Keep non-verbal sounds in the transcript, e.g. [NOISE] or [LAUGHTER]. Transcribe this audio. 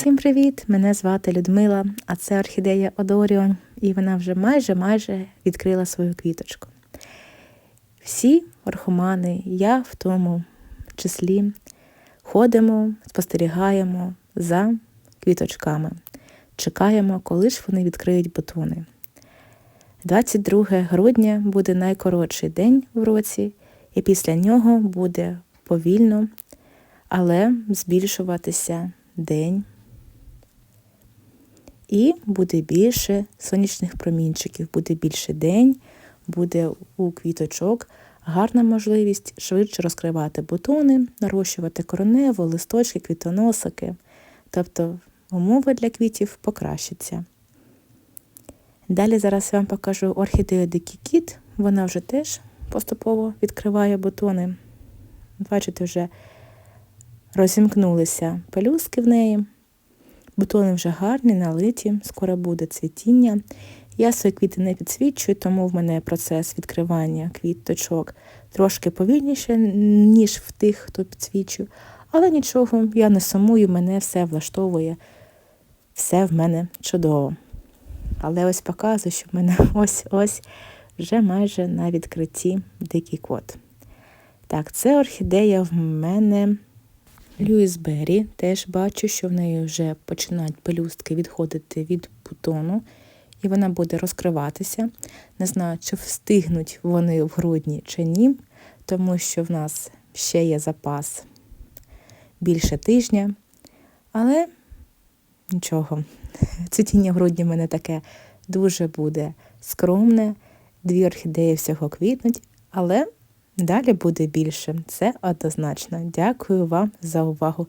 Всім привіт! Мене звати Людмила, а це орхідея Одоріон, і вона вже майже-майже відкрила свою квіточку. Всі орхомани, я в тому числі, ходимо, спостерігаємо за квіточками, чекаємо, коли ж вони відкриють бутони. 22 грудня буде найкоротший день в році, і після нього буде повільно, але збільшуватися день. І буде більше сонячних промінчиків, буде більше день, буде у квіточок гарна можливість швидше розкривати бутони, нарощувати короневу, листочки, квітоносики. Тобто умови для квітів покращаться. Далі зараз я вам покажу орхідею Дикий Кіт. Вона вже теж поступово відкриває бутони. Бачите, вже розімкнулися пелюстки в неї. Бутони вже гарні, налиті, скоро буде цвітіння. Я свої квіти не підсвічую, тому в мене процес відкривання квіточок трошки повільніше, ніж в тих, хто підсвічує. Але нічого, я не сумую, мене все влаштовує, все в мене чудово. Але ось показую, що в мене [LAUGHS] ось-ось вже майже на відкритті дикий кот. Так, це орхідея в мене Льюіс Беррі. Теж бачу, що в неї вже починають пелюстки відходити від бутону, і вона буде розкриватися. Не знаю, чи встигнуть вони в грудні чи ні, тому що в нас ще є запас більше тижня. Але нічого, [LAUGHS] цвітіння в грудні в мене таке дуже буде скромне. Дві орхідеї всього квітнуть, але далі буде більше. Це однозначно. Дякую вам за увагу.